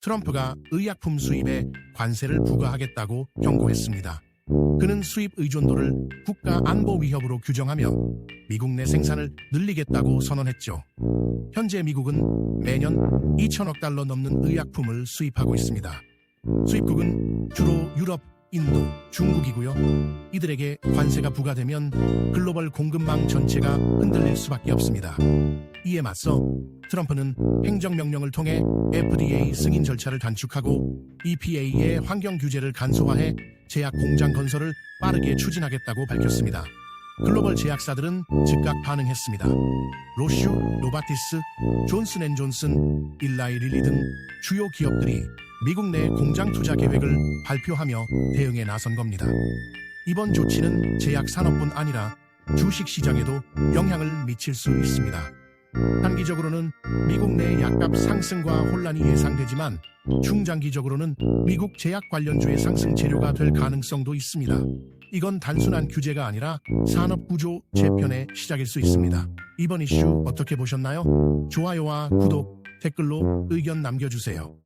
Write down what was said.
트럼프가 의약품 수입에 관세를 부과하겠다고 경고했습니다. 그는 수입 의존도를 국가 안보 위협으로 규정하며 미국 내 생산을 늘리겠다고 선언했죠. 현재 미국은 매년 2천억 달러 넘는 의약품을 수입하고 있습니다. 수입국은 주로 유럽, 인도, 중국이고요. 이들에게 관세가 부과되면 글로벌 공급망 전체가 흔들릴 수밖에 없습니다. 이에 맞서 트럼프는 행정명령을 통해 FDA 승인 절차를 단축하고 EPA의 환경 규제를 간소화해 제약 공장 건설을 빠르게 추진하겠다고 밝혔습니다. 글로벌 제약사들은 즉각 반응했습니다. 로슈, 노바티스, 존슨앤존슨, 일라이 릴리 등 주요 기업들이 미국 내 공장 투자 계획을 발표하며 대응에 나선 겁니다. 이번 조치는 제약 산업뿐 아니라 주식 시장에도 영향을 미칠 수 있습니다. 단기적으로는 미국 내 약값 상승과 혼란이 예상되지만 중장기적으로는 미국 제약 관련주의 상승 재료가 될 가능성도 있습니다. 이건 단순한 규제가 아니라 산업 구조 재편의 시작일 수 있습니다. 이번 이슈 어떻게 보셨나요? 좋아요와 구독, 댓글로 의견 남겨주세요.